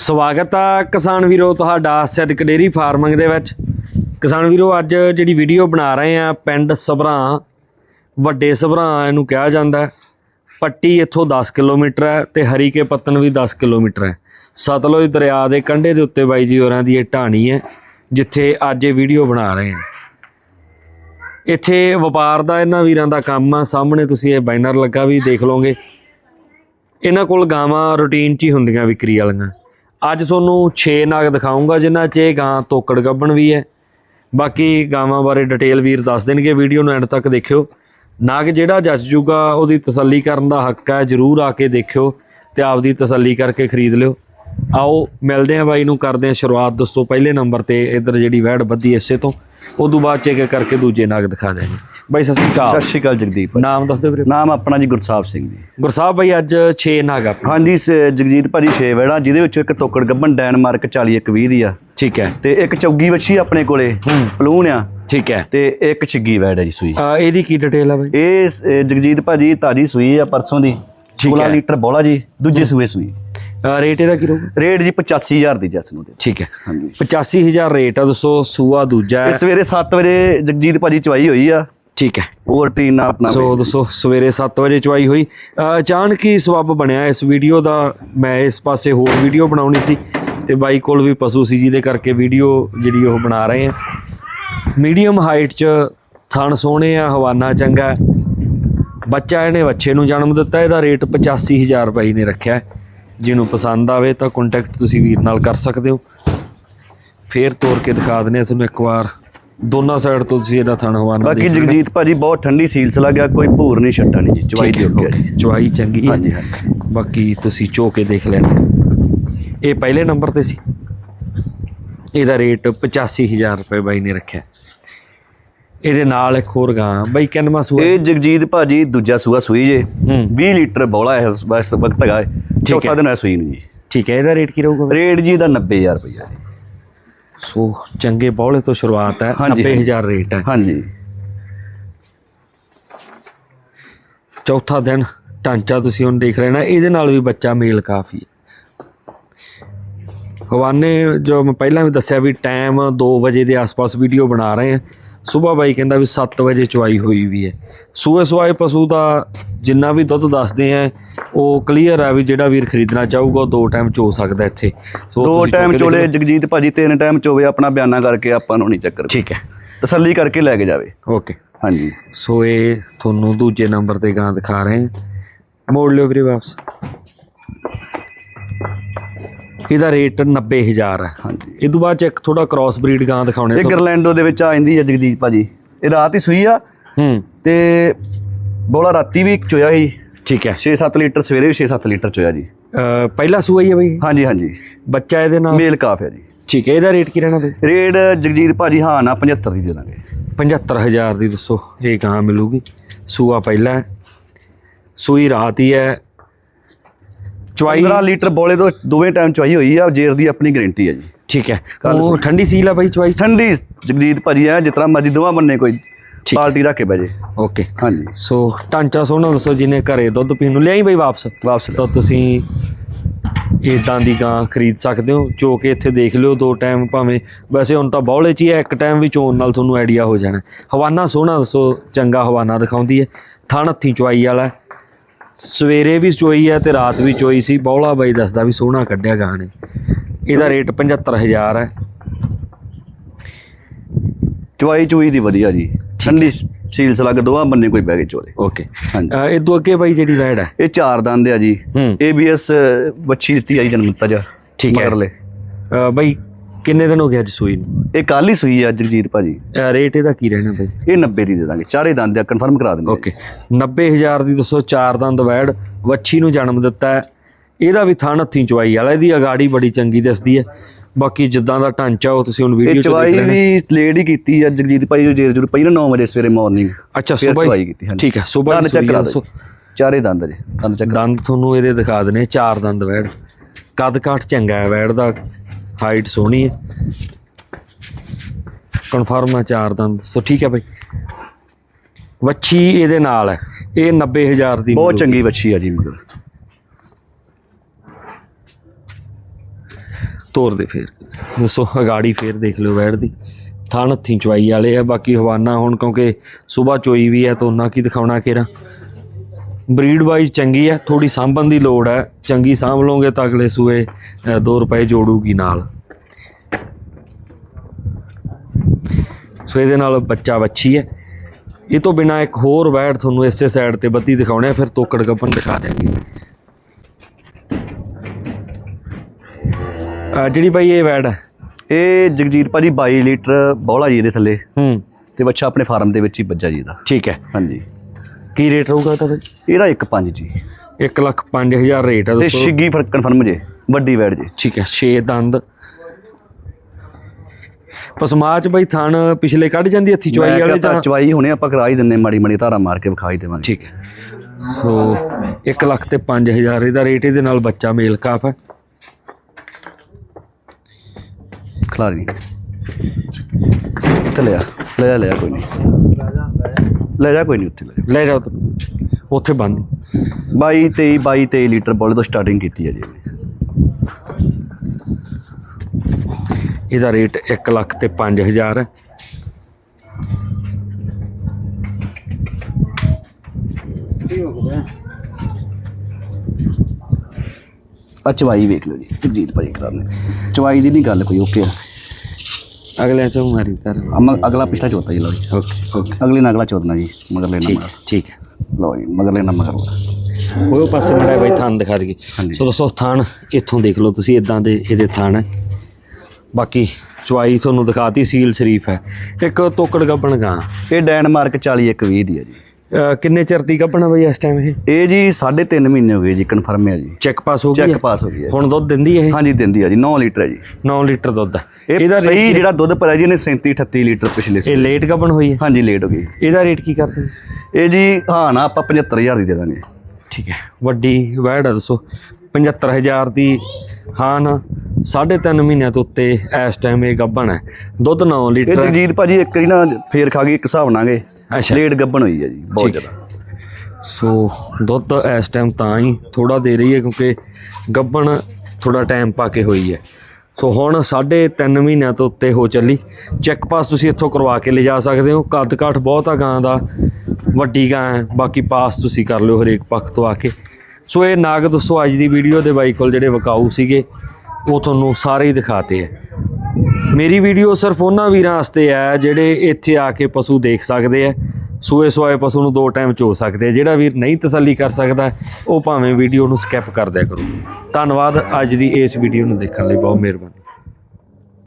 ਸਵਾਗਤ ਆ ਕਿਸਾਨ ਵੀਰੋ ਤੁਹਾਡਾ ਸਿੱਧਕ ਡੇਰੀ ਫਾਰਮਿੰਗ ਦੇ ਵਿੱਚ। ਕਿਸਾਨ ਵੀਰੋ, ਅੱਜ ਜਿਹੜੀ ਵੀਡੀਓ ਬਣਾ ਰਹੇ ਆ ਪਿੰਡ ਸਭਰਾ, ਵੱਡੇ ਸਭਰਾ ਇਹਨੂੰ ਕਿਹਾ ਜਾਂਦਾ ਪੱਟੀ ਇੱਥੋਂ 10 ਕਿਲੋਮੀਟਰ ਹੈ ਤੇ ਹਰੀਕੇ ਪੱਤਨ ਵੀ 10 ਕਿਲੋਮੀਟਰ ਹੈ। ਸਤਲੁਜ ਦਰਿਆ ਦੇ ਕੰਢੇ ਦੇ ਉੱਤੇ ਬਾਈ ਜੀ ਹੋਰਾਂ ਦੀ ਇਹ ਢਾਣੀ ਹੈ, ਜਿੱਥੇ ਅੱਜ ਇਹ ਵੀਡੀਓ ਬਣਾ ਰਹੇ ਆ। ਇੱਥੇ ਵਪਾਰ ਦਾ ਇਹਨਾਂ ਵੀਰਾਂ ਦਾ ਕੰਮ ਆ, ਸਾਹਮਣੇ ਤੁਸੀਂ ਇਹ ਬੈਨਰ ਲੱਗਾ ਵੀ ਦੇਖ ਲਓਗੇ। ਇਹਨਾਂ ਕੋਲ ਗਾਵਾਂ ਰੂਟੀਨ 'ਚ ਹੀ ਹੁੰਦੀਆਂ ਵਿਕਰੀ ਵਾਲੀਆਂ। ਅੱਜ ਤੁਹਾਨੂੰ 6 ਨਾਗ ਦਿਖਾਉਂਗਾ, ਜਿਨ੍ਹਾਂ 'ਚ ਇਹ ਗਾਂ ਤੋਕੜ ਗੱਬਣ ਵੀ ਹੈ। ਬਾਕੀ ਗਾਵਾਂ ਬਾਰੇ ਡਿਟੇਲ ਵੀਰ ਦੱਸ ਦੇਣਗੇ, ਵੀਡੀਓ ਨੂੰ ਐਂਡ ਤੱਕ ਦੇਖਿਓ। ਨਾਗ ਜਿਹੜਾ ਜੱਜ ਜੂਗਾ, ਉਹਦੀ ਤਸੱਲੀ ਕਰਨ ਦਾ ਹੱਕ ਹੈ, ਜਰੂਰ ਆ ਕੇ ਦੇਖਿਓ ਤੇ ਆਪਦੀ ਤਸੱਲੀ ਕਰਕੇ ਖਰੀਦ ਲਿਓ। ਆਓ, ਮਿਲਦੇ ਆ ਬਾਈ ਨੂੰ, ਕਰਦੇ ਆ ਸ਼ੁਰੂਆਤ। ਦੱਸੋ, ਪਹਿਲੇ ਨੰਬਰ ਤੇ ਇਧਰ ਜਿਹੜੀ ਵੈੜ ਬੱਧੀ ਇਸੇ ਤੋਂ। ਉਦੋਂ ਬਾਅਦ ਚੇਕ ਕਰਕੇ ਦੂਜੇ ਨਾਗ ਦਿਖਾ ਦਿਆਂਗੇ। ਬਾਈ ਸਤਿ ਸ਼੍ਰੀ ਅਕਾਲ। ਸਤਿ ਸ਼੍ਰੀ ਅਕਾਲ ਜਗਦੀਪ ਨਾਮ ਦੱਸ ਦਿਓ ਵੀਰੇ। ਨਾਮ ਆਪਣਾ ਜੀ ਗੁਰਸਾਹਿਬ ਸਿੰਘ ਜੀ। ਗੁਰਸਾਹਿਬ ਬਾਈ ਅੱਜ 6 ਨਾਗ ਆਪਣੇ। ਹਾਂਜੀ ਸ- ਜਗਜੀਤ ਭਾਜੀ ਛੇ ਵੜਾ ਜਿਹਦੇ ਵਿੱਚੋਂ ਇੱਕ ਤੋਕੜ ਗੱਬਨ ਡੈਨਮਾਰਕ 40 ਇੱਕ 20 ਦੀ ਆ। ਠੀਕ ਹੈ। ਤੇ ਇੱਕ ਚੌਗੀ ਵੱਛੀ ਆਪਣੇ ਕੋਲੇ ਪਲੂਨ ਆ। ਠੀਕ ਹੈ। ਤੇ ਇੱਕ ਛਿੱਗੀ ਵੈੜ ਜੀ ਸੂਈ। ਅ, ਇਹਦੀ ਕੀ ਡਿਟੇਲ ਆ ਬਾਈ? ਇਹ ਸ- ਇਹ ਜਗਜੀਤ ਭਾਜੀ ਤਾਜੀ ਸੂਈ ਆ ਪਰਸੋਂ ਦੀ। 16 ਲੀਟਰ ਬੋਲਾ ਜੀ ਦੂਜੇ ਸੂਏ ਸੂਈ। ਅ, ਰੇਟ ਇਹਦਾ ਕੀ ਰਹੂਗਾ? ਰੇਟ ਜੀ 85000 ਦੀ ਜੈਸ ਨੂੰ ਦੇ ਠੀਕ ਹੈ। ਹਾਂਜੀ। 85000 ਰੇਟ ਆ ਦੋਸਤੋ ਸੂਆ ਦੂਜਾ ਹੈ। ਸਵੇਰੇ 7 ਵਜੇ ਜਗਜੀਤ ਭਾਜੀ ਚਵਾਈ ਹੋਈ ਆ। ਠੀਕ ਹੈ। ਉਹ ਰੁਟੀਨ ਨਾਲ ਆਪਣਾ ਸੋ ਦੋਸਤੋ ਸਵੇਰੇ 7 ਵਜੇ ਚਵਾਈ ਹੋਈ। ਅਚਾਨਕ ਹੀ ਸਬੱਬ ਬਣਿਆ ਇਸ ਵੀਡੀਓ ਦਾ? ਮੈਂ ਇਸ ਪਾਸੇ ਹੋਰ ਵੀਡੀਓ ਬਣਾਉਣੀ ਸੀ ਤੇ ਬਾਈ ਕੋਲ ਵੀ ਪਸ਼ੂ ਸੀ ਜਿਹਦੇ ਕਰਕੇ ਵੀਡੀਓ ਜਿਹੜੀ ਉਹ ਬਣਾ ਰਹੇ ਆ ਮੀਡੀਅਮ ਹਾਈਟ 'ਚ ਥਣ ਸੋਹਣੇ ਆ ਹਵਾਨਾ ਚੰਗਾ। ਬੱਚਾ ਇਹਨੇ ਬੱਚੇ ਨੂੰ ਜਨਮ ਦਿੱਤਾ ਇਹਦਾ ਰੇਟ 85000 ਰੁਪਏ ਨੇ ਰੱਖਿਆ। ਜਿਹਨੂੰ ਪਸੰਦ ਆਵੇ ਤਾਂ ਕੰਟੈਕਟ ਤੁਸੀਂ ਵੀਰ ਨਾਲ ਕਰ ਸਕਦੇ ਹੋ। ਫੇਰ ਤੋੜ ਕੇ ਦਿਖਾ ਦਿੰਦੇ ਆ ਤੁਹਾਨੂੰ ਇੱਕ ਵਾਰ। ਦੋਨਾਂ ਸਾਈਡ ਤੋਂ ਤੁਸੀਂ ਇਹਦਾ ਥਣ ਹਵਾਨਾ ਬਾਕੀ ਦੇਖ ਲੈਣਾ। ਜਗਜੀਤ ਭਾਜੀ ਬਹੁਤ ਠੰਡੀ ਸੀਲਸ ਲੱਗਿਆ ਕੋਈ ਭੂਰ ਨਹੀਂ ਛੱਟਾ ਨਹੀਂ ਜੀ ਚਵਾਈ ਠੀਕ ਹੈ, ਦੇ ਉੱਤੇ। ਚਵਾਈ ਚੰਗੀ ਹੈ। ਹਾਂਜੀ ਬਾਕੀ ਤੁਸੀਂ ਚੋ ਕੇ ਦੇਖ ਲੈਣਾ। ਇਹ ਪਹਿਲੇ ਨੰਬਰ ਤੇ ਸੀ। ਇਹਦਾ ਰੇਟ 85000 ਰੁਪਏ ਬਾਈ ਨੇ ਰੱਖਿਆ। ਇਹਦੇ ਨਾਲ ਇੱਕ ਹੋਰ ਗਾਂ ਬਾਈ ਕਿੰਨਵਾਂ ਸੂਆ? ਇਹ ਜਗਜੀਤ ਭਾਜੀ ਦੂਜਾ ਸੂਆ ਸੂਈ ਜੇ। ਹੂੰ। 20 ਲੀਟਰ ਬੋਲਾ ਹੈ ਉਸ ਬਸ ਵਕਤ ਹੈਗਾ। ਹੈ। ਚੌਥਾ ਦਿਨ ਹੈ ਸੂਈ ਨੂੰ ਜੀ। ਠੀਕ ਹੈ ਇਹਦਾ ਰੇਟ ਕੀ ਰਹੂਗਾ ਬਾਈ? ਰੇਟ ਜੀ ਦਾ 90000 ਰੁਪਇਆ ਜੀ। ਸੋ ਚੰਗੇ ਬੌਲੇ ਤੋਂ ਸ਼ੁਰੂਆਤ ਹੈ ਹਾਂਜੀ, 90000 ਰੇਟ ਹੈ। ਹਾਂਜੀ। ਚੌਥਾ ਦਿਨ ਢਾਂਚਾ ਤੁਸੀਂ ਹੁਣ ਦੇਖ ਲੈਣਾ ਇਹਦੇ ਨਾਲ ਵੀ ਬੱਚਾ ਮੇਲ ਕਾਫੀ ਹੈ। ਹਵਾਨੇ ਜੋ ਮੈਂ ਪਹਿਲਾਂ ਵੀ ਦੱਸਿਆ ਵੀ ਟਾਈਮ 2 ਵਜੇ ਦੇ ਆਸ-ਪਾਸ ਵੀਡੀਓ ਬਣਾ ਰਹੇ ਹਾਂ। ਸਵੇਰ ਬਾਈ ਕਹਿੰਦਾ ਵੀ 7 ਵਜੇ ਚਵਾਈ ਹੋਈ ਵੀ ਹੈ। ਸੂਏ ਸਵਾਏ ਪਸ਼ੂ ਦਾ ਜਿੰਨਾ ਵੀ ਦੁੱਧ ਦੱਸਦੇ ਆ ਉਹ ਕਲੀਅਰ ਹੈ ਵੀ ਜਿਹੜਾ ਵੀਰ ਖਰੀਦਣਾ ਚਾਹੂਗਾ ਉਹ ਦੋ ਟਾਈਮ ਚੋ ਸਕਦਾ ਇੱਥੇ। ਦੋ ਟਾਈਮ ਚੋਲੇ ਜਗਜੀਤ ਭਾਜੀ ਤਿੰਨ ਟਾਈਮ ਚੋਵੇ ਆਪਣਾ ਬਿਆਨਾ ਕਰਕੇ ਆਪਾਂ ਨੂੰ ਨਹੀਂ ਚੱਕਰ। ਠੀਕ ਹੈ। ਤਸੱਲੀ ਕਰਕੇ ਲੈ ਕੇ ਜਾਵੇ। ਓਕੇ ਹਾਂਜੀ। ਸੋ ਇਹ ਤੁਹਾਨੂੰ ਦੂਜੇ ਨੰਬਰ ਤੇ ਗਾਂ ਦਿਖਾ ਰਹੇ ਹਾਂ। ਮੋੜ ਲਿਓ ਵੀਰੇ ਵਾਪਸ। ਇਹਦਾ ਰੇਟ 90000 ਹੈ। ਹਾਂਜੀ। ਇਹ ਤੋਂ ਬਾਅਦ ਚ ਇੱਕ ਥੋੜਾ ਕ੍ਰਾਸ ਬਰੀਡ ਗਾਂ ਦਿਖਾਉਣੇ ਇਹ ਗਰਲੈਂਡੋ ਦੇ ਵਿੱਚ ਆ ਜਾਂਦੀ ਹੈ ਜਗਜੀਤ ਭਾਜੀ। ਇਹ ਰਾਤ ਹੀ ਸੂਈ ਆ। ਹੂੰ। ਤੇ ਬੋਲਾ ਰਾਤੀ ਵੀ ਚੋਇਆ ਸੀ। ਠੀਕ ਹੈ। 6-7 ਲੀਟਰ ਸਵੇਰੇ ਵੀ 6-7 ਲੀਟਰ ਚੋਇਆ ਜੀ। ਪਹਿਲਾ ਸੂਆ ਹੀ ਹੈ ਬਈ? ਹਾਂਜੀ ਹਾਂਜੀ। ਬੱਚਾ ਇਹਦੇ ਨਾਲ? ਮੇਲ ਕਾਫ ਹੈ ਜੀ। ਠੀਕ ਹੈ ਇਹਦਾ ਰੇਟ ਕੀ ਰਹਿਣਾ ਬਈ ਰੇਟ ਜਗਜੀਤ ਭਾਜੀ ਹਾਂ ਨਾ 75 ਦੀ ਦੇ ਦਾਂਗੇ। 75000 ਦੀ ਦੱਸੋ ਇਹ ਗਾਂ ਮਿਲੂਗੀ। ਸੂਆ ਪਹਿਲਾ ਸੂਈ ਰਾਤ ਹੀ ਹੈ। ਚਵਾਈ 15 ਲੀਟਰ ਬੋਲੇ ਤੋਂ ਦੋਵੇਂ ਟਾਈਮ ਚਵਾਈ ਹੋਈ ਆ ਜੇਰ ਦੀ ਆਪਣੀ ਗਾਰੰਟੀ ਹੈ ਜੀ। ਠੀਕ ਹੈ। ਉਹ ਠੰਡੀ ਸੀਲ ਆ ਬਈ ਚਵਾਈ ਠੰਡੀ ਜਗਜੀਤ ਭਾਜੀ ਆ ਜਿਤਨਾ ਮਰਜ਼ੀ ਦੋਵਾਂ ਬੰਨੇ ਕੋਈ। ਪਾਲਟੀ ਰੱਖ ਕੇ ਓਕੇ। ਹਾਂਜੀ। ਸੋ ਢਾਂਚਾ ਸੋਹਣਾ ਦੱਸੋ ਜਿਹਨੇ ਘਰੇ ਦੁੱਧ ਪੀਣ ਨੂੰ ਲਿਆਈ ਬਈ ਵਾਪਸ? ਵਾਪਸ। ਤਾਂ ਤੁਸੀਂ ਇਦਾਂ ਦੀ ਗਾਂ ਖਰੀਦ ਸਕਦੇ ਹੋ ਜੋ ਕਿ ਇੱਥੇ ਦੇਖ ਲਿਓ ਦੋ ਟਾਈਮ ਭਾਵੇਂ। ਵੈਸੇ ਹੁਣ ਤਾਂ ਬੌਲੇ ਚ ਹੀ ਹੈ ਇੱਕ ਟਾਈਮ ਵੀ ਚੋਣ ਨਾਲ ਤੁਹਾਨੂੰ ਆਈਡੀਆ ਹੋ ਜਾਣਾ। ਹਵਾਨਾ ਸੋਹਣਾ ਦੱਸੋ ਚੰਗਾ ਹਵਾਨਾ ਦਿਖਾਉਂਦੀ ਹੈ। ਥਣ ਹੱਥੀ ਚੁਆਈ ਵਾਲਾ। ਸਵੇਰੇ ਵੀ ਚੋਈ ਹੈ ਤੇ ਰਾਤ ਵੀ ਚੋਈ ਸੀ। ਬੌਲਾ ਬਾਈ ਦੱਸਦਾ ਵੀ ਸੋਹਣਾ ਕੱਢਿਆ ਗਾਂ ਨੇ ਇਹਦਾ ਰੇਟ 75000 ਹੈ ਚਵਾਈ ਚੁਈ ਦੀ ਵਧੀਆ ਜੀ। ਠੰਡੀ ਸੀਲਸ ਲੱਗ ਦੋਵਾਂ ਬੰਨੇ ਕੋਈ ਬਹਿ ਕੇ ਚੋਲੇ। ਓਕੇ। ਹਾਂਜੀ। ਇਹ ਤੋਂ ਅੱਗੇ ਬਾਈ ਜਿਹੜੀ ਵੈੜ ਹੈ ਇਹ ਚਾਰ ਦੰਦ ਆ ਜੀ। ABS ਵੱਛੀ ਦਿੱਤੀ ਆਈ ਜਨਮ ਦਿੱਤਾ ਜਾ ਠੀਕ ਹੈ। ਮਗਰਲੇ। ਬਾਈ ਕਿੰਨੇ ਦਿਨ ਹੋ ਗਏ ਅੱਜ ਸੂਈ ਨੂੰ? ਇਹ ਕੱਲ ਹੀ ਸੂਈ ਆ ਜਗਜੀਤ ਭਾਜੀ। ਅ, ਰੇਟ ਇਹਦਾ ਕੀ ਰਹਿਣਾ ਬਾਈ ਇਹ 90 ਦੀ ਦੇ ਦਾਂਗੇ ਚਾਰੇ ਦੰਦ ਆ ਕਨਫਰਮ ਕਰਾ ਦਿੰਦੇ ਓਕੇ 90000 ਦੀ ਦੱਸੋ ਚਾਰ ਦੰਦ ਵੈੜ ਵੱਛੀ ਨੂੰ ਜਨਮ ਦਿੱਤਾ ਹੈ। ਇਹਦਾ ਵੀ ਥਣ ਹੱਥੀਂ ਚਵਾਈ ਵਾਲਾ ਇਹਦੀ ਅਗਾੜੀ ਬੜੀ ਚੰਗੀ ਦਿਸਦੀ ਹੈ। ਬਾਕੀ ਜਿੱਦਾਂ ਦਾ ਢਾਂਚਾ ਉਹ ਤੁਸੀਂ ਹੁਣ ਵੀਡੀਓ ਚ ਦੇਖ ਚਵਾਈ ਲੈਣਾ। ਵੀ ਲੇਟ ਹੀ ਕੀਤੀ ਆ ਜਗਜੀਤ ਭਾਈ ਜੋ ਜੇਰ ਜੁਰ ਪਈ ਨਾ 9 ਵਜੇ ਸਵੇਰੇ ਮਾਰਨਿੰਗ ਅੱਛਾ ਫਿਰ ਸੁਬਾਹ ਚਵਾਈ ਕੀਤੀ, ਹਾਂਜੀ। ਠੀਕ ਹੈ ਸੁਬਾਹ ਦੰਦ ਦੀ ਚੈੱਕ ਕਰਾ ਦਿਓ। ਚਾਰੇ ਦੰਦ ਜੀ ਦੰਦ ਚੱਕ ਦੰਦ ਤੁਹਾਨੂੰ ਇਹਦੇ ਦਿਖਾ ਦਨੇ ਚਾਰ ਦੰਦ ਵੈੜ। ਕੱਦ ਕਾਠ ਚੰਗਾ ਹੈ ਵੈੜ ਦਾ। ਹਾਈਟ ਸੋਹਣੀ ਹੈ। ਕਨਫਰਮ ਹੈ ਚਾਰ ਦੰਦ। ਸੋ ਠੀਕ ਹੈ ਬਾਈ। ਵੱਛੀ ਇਹਦੇ ਨਾਲ ਹੈ। ਇਹ 90000 ਦੀ ਬਹੁਤ। ਚੰਗੀ ਵੱਛੀ ਆ ਜੀ ਮਗਰ ਤੋਰ ਦੇ ਫੇਰ। ਦੱਸੋ ਅਗਾੜੀ ਫੇਰ ਦੇਖ ਲਿਓ ਵੈੜ ਦੀ ਥਣ ਹੱਥੀਂ ਚਵਾਈ ਵਾਲੇ ਆ। ਬਾਕੀ ਹਵਾਨਾ ਹੁਣ ਕਿਉਂਕਿ ਸਵੇਰ ਚੋਈ ਵੀ ਹੈ ਤਾਂ ਉਹਨਾਂ ਕੀ ਦਿਖਾਉਣਾ ਕੇਰਾ ਬਰੀਡ ਵਾਈਜ਼ ਚੰਗੀ ਹੈ ਥੋੜੀ ਸਾਂਭਣ ਦੀ ਲੋੜ ਹੈ ਚੰਗੀ ਸਾਂਭ ਲਓਗੇ ਤਾਂ ਅਗਲੇ ਸੂਏ 2 ਰੁਪਏ ਜੋੜੂਗੀ ਨਾਲ। ਸੋ ਇਹਦੇ ਨਾਲ ਬੱਚਾ ਵੱਛੀ ਹੈ। ਇਹ ਤੋਂ ਬਿਨਾ ਇੱਕ ਹੋਰ ਵੈੜ ਤੁਹਾਨੂੰ ਇਸੇ ਸਾਈਡ ਤੇ ਬੱਤੀ ਦਿਖਾਉਣੇ ਆ ਫਿਰ ਤੋਕੜ ਗੱਪਨ ਦਿਖਾ ਦਿਆਂਗੇ। ਆ ਜਿਹੜੀ ਬਾਈ ਇਹ ਵੈੜ ਹੈ? ਇਹ ਜਗਜੀਤ ਭਾਜੀ 22 ਲੀਟਰ ਬੋਲਾ ਜੀ ਇਹਦੇ ਥੱਲੇ। ਹੂੰ। ਤੇ ਬੱਚਾ ਆਪਣੇ ਫਾਰਮ ਦੇ ਵਿੱਚ ਹੀ ਬੱਜਾ ਜੀ ਇਹਦਾ ਠੀਕ ਹੈ। ਹਾਂਜੀ। ਕੀ ਰੇਟ ਰਹੂਗਾ ਇਹਦਾ ਬਾਈ? ਇਹਦਾ 1.5 ਜੀ। 1 ਲੱਖ 5000 ਰੇਟ ਹੈ ਤੇ ਦੋਸਤੋ ਛਿੱਗੀ ਫਰ ਕਨਫਰਮ ਜੇ ਵੱਡੀ ਵੈੜ ਜੀ। ਠੀਕ ਹੈ 6 ਦੰਦ। ਪਸਮਾਚ ਬਈ ਥਣ ਪਿਛਲੇ ਕੱਢ ਜਾਂਦੀ ਹੱਥੀ ਚਵਾਈ ਮੈਂ ਵਾਲੇ ਕਿਹਾ ਜਾਂ ਚਵਾਈ ਹੁਣੇ ਆਪਾਂ ਕਰਾ ਹੀ ਦਿੰਨੇ ਮਾੜੀ ਮਾੜੀ ਧਾਰਾ ਮਾਰ ਕੇ ਵਿਖਾ ਹੀ ਦੇਵਾਂਗੇ। ਠੀਕ ਹੈ। ਸੋ 1 ਲੱਖ ਤੇ 5000 ਇਹਦਾ ਰੇਟ ਇਹਦੇ ਨਾਲ ਬੱਚਾ ਮੇਲ ਕਾਫ ਹੈ। ਖਿਲਾਰੀ। ਤੇ ਲਿਆ ਲੈ ਜਾ, ਲੈ ਜਾ ਕੋਈ ਨਹੀਂ। ਲੈ ਜਾ ਕੋਈ ਨਹੀਂ ਉੱਥੇ ਲੈ ਜਾ। ਲੈ ਜਾਓ ਉੱਥੇ ਬੰਦ। 22 23 22 23 ਲੀਟਰ ਬੋਲੇ ਤੋਂ ਸਟਾਰਟਿੰਗ ਕੀਤੀ ਹੈ ਜੀ। ਇਹਦਾ ਰੇਟ 1 ਲੱਖ ਤੇ 5000 ਹੈ ਆ ਚਵਾਈ ਵੇਖ ਲਓ ਜੀ ਜਗਜੀਤ ਭਾਈ ਕਰਾਉਂਦੇ ਚਵਾਈ ਦੀ ਨਹੀਂ ਗੱਲ ਕੋਈ ਓਕੇ ਅਗਲੇ ਚੋਂ ਮਾਰੀ ਤਰ ਅਮ ਅਗਲਾ ਪਿਛਲਾ ਚੌਥਾ ਜੀ ਲਓ ਜੀ। Okay okay. ਅਗਲੇ ਨਾਲ ਅਗਲਾ ਚੌਥਾ ਜੀ ਮਗਰਲੇ ਨਾਲ ਠੀਕ ਮਗਰ ਠੀਕ। ਹੈ ਲਓ ਜੀ ਮਗਰਲੇ ਨਾਲ ਮਗਰ ਉਹ ਪਾਸੇ ਮੜਾ ਬਈ ਥਾਨ ਦਿਖਾ ਦਈਏ। ਹਾਂਜੀ। ਸੋ ਦੋਸਤੋ ਥਾਨ ਇੱਥੋਂ ਦੇਖ ਲਓ ਤੁਸੀਂ ਇਦਾਂ ਦੇ ਇਹਦੇ ਥਾਨ ਹੈ। ਬਾਕੀ ਚੁਆਈ ਤੁਹਾਨੂੰ ਦਿਖਾਤੀ ਸੀਲ ਸ਼ਰੀਫ ਹੈ। ਇੱਕ ਤੋਕੜ ਗੱਬਣ ਗਾਂ। ਇਹ ਡੈਨਮਾਰਕ 40 ਇੱਕ 20 ਦੀ ਹੈ ਜੀ। ਕਿੰਨੇ ਚਿਰ ਦੀ ਗੱਬਣ ਬਈ ਇਸ ਟਾਈਮ ਇਹ? ਇਹ ਜੀ 3.5 ਮਹੀਨੇ ਹੋ ਗਏ ਜੀ ਕਨਫਰਮ ਹੈ ਜੀ। ਚੈੱਕ ਪਾਸ ਹੋ ਗਈ ਚੈੱਕ ਹੈ? ਪਾਸ ਹੋ ਗਈ ਹੈ ਹੁਣ ਦੁੱਧ ਦਿੰਦੀ ਹੈ ਇਹ? ਹਾਂਜੀ ਦਿੰਦੀ ਹੈ ਜੀ 9 ਲੀਟਰ ਹੈ ਜੀ। 9 ਲੀਟਰ ਦੁੱਧ ਹੈ। ਇਹ ਇਹਦਾ ਸਹੀ ਜਿਹੜਾ ਦੁੱਧ ਭਰਿਆ ਜੀ ਇਹਨੇ 37 38 ਲੀਟਰ ਪਿਛਲੇ ਇਹ ਲੇਟ ਗੱਬਣ ਹੋਈ ਹੈ? ਹਾਂਜੀ ਲੇਟ ਹੋ ਗਈ। ਇਹਦਾ ਰੇਟ ਕੀ ਕਰਦੇ ਇਹ ਜੀ ਹਾਂ ਨਾ ਆਪਾਂ 75000 ਦੀ ਦੇ ਦਾਂਗੇ। ਠੀਕ ਹੈ ਵੱਡੀ ਵੈੜ ਹੈ ਦੱਸੋ। 75000 ਦੀ ਹਾਂ ਨਾ 3.5 ਮਹੀਨਿਆਂ ਤੋਂ ਉੱਤੇ ਇਸ ਟਾਈਮ ਇਹ ਗੱਬਣ ਹੈ। ਦੁੱਧ 9 ਇਹ ਲੀਟਰ ਹੈ। ਜਗਜੀਤ ਭਾਜੀ ਇੱਕ ਵਾਰੀ ਨਾ ਫੇਰ ਖਾ ਗਈ ਇੱਕ ਹਿਸਾਬ ਨਾਂਗੇ ਅੱਛਾ। ਲੇਟ ਗੱਬਣ ਹੋਈ ਹੈ ਜੀ ਬਹੁਤ ਠੀਕ ਹੈ। ਜ਼ਿਆਦਾ। ਸੋ ਦੁੱਧ ਇਸ ਟਾਈਮ ਤਾਂ ਹੀ ਥੋੜਾ ਦੇ ਰਹੀ ਹੈ ਕਿਉਂਕਿ ਗੱਬਣ ਥੋੜਾ ਟਾਈਮ ਪਾ ਕੇ ਹੋਈ ਹੈ। ਸੋ ਹੁਣ ਸਾਢੇ ਤਿੰਨ ਮਹੀਨਿਆਂ ਤੋਂ ਉੱਤੇ ਹੋ ਚੱਲੀ। ਚੈੱਕ ਪਾਸ ਤੁਸੀਂ ਇੱਥੋਂ ਕਰਵਾ ਕੇ ਲਿਜਾ ਸਕਦੇ ਹੋ। ਕੱਦ ਕਾਠ ਬਹੁਤ ਆ ਗਾਂ ਦਾ ਵੱਡੀ ਗਾਂ ਹੈ ਬਾਕੀ ਪਾਸ ਤੁਸੀਂ ਕਰ ਲਿਓ ਹਰੇਕ ਪੱਖ ਤੋਂ ਆ ਕੇ। ਸੋ ਇਹ ਨਾਗ ਦੋਸਤੋ ਅੱਜ ਦੀ ਵੀਡੀਓ ਦੇ ਬਾਈ ਕੋਲ ਜਿਹੜੇ ਵਿਕਾਊ ਸੀਗੇ ਉਹ ਤੁਹਾਨੂੰ ਸਾਰੇ ਹੀ ਦਿਖਾਤੇ ਹੈ। ਮੇਰੀ ਵੀਡੀਓ ਸਿਰਫ ਉਹਨਾਂ ਵੀਰਾਂ ਵਾਸਤੇ ਹੈ ਜਿਹੜੇ ਇੱਥੇ ਆ ਕੇ ਪਸ਼ੂ ਦੇਖ ਸਕਦੇ ਆ ਸੂਏ ਸਵਾਏ ਪਸ਼ੂ ਨੂੰ ਦੋ ਟਾਈਮ ਚੋ ਸਕਦੇ ਆ ਜਿਹੜਾ ਵੀਰ ਨਹੀਂ ਤਸੱਲੀ ਕਰ ਸਕਦਾ, ਉਹ ਭਾਵੇਂ ਵੀਡੀਓ ਨੂੰ ਸਕਿਪ ਕਰ ਦਿਆ ਕਰੋ। ਧੰਨਵਾਦ। ਅੱਜ ਦੀ ਇਸ ਵੀਡੀਓ ਨੂੰ ਦੇਖਣ ਲਈ ਬਹੁਤ ਮਿਹਰਬਾਨੀ।